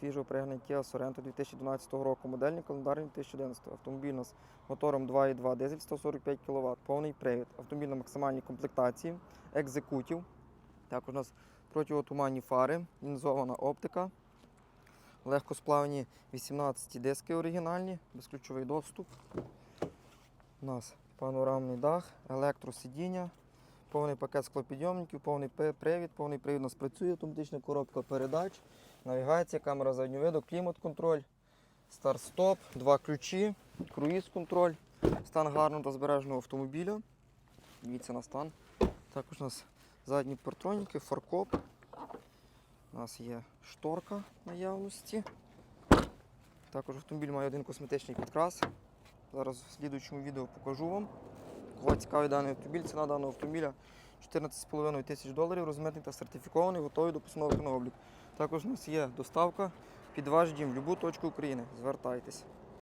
свіжого пригнаний Kia Sorento 2012 року, модельний календарний 2011. Автомобіль у нас мотором 2.2 дизель 145 кВт, повний привід. Автомобіль на максимальній комплектації, екзекутів. Також у нас противотуманні фари, лінзована оптика, легкосплавні 18 диски оригінальні, безключовий доступ. У нас панорамний дах, електросидіння, повний пакет склопідйомників, повний привід, повний привід у нас працює, автоматична коробка передач, навігація, камера заднього виду, клімат-контроль, старт-стоп, два ключі, круїз-контроль, стан гарного та збереженого автомобіля. Дивіться на стан. Також у нас задні партроніки, фаркоп. У нас є шторка наявності. Також автомобіль має один косметичний підкрас. Зараз в слідуючому відео покажу вам. Кого цікавий даний автомобіль, ціна даного автомобіля 14,5 тисяч доларів, розмитний та сертифікований, готовий до постановки на облік. Також у нас є доставка під ваш дім в будь-яку точку України. Звертайтесь.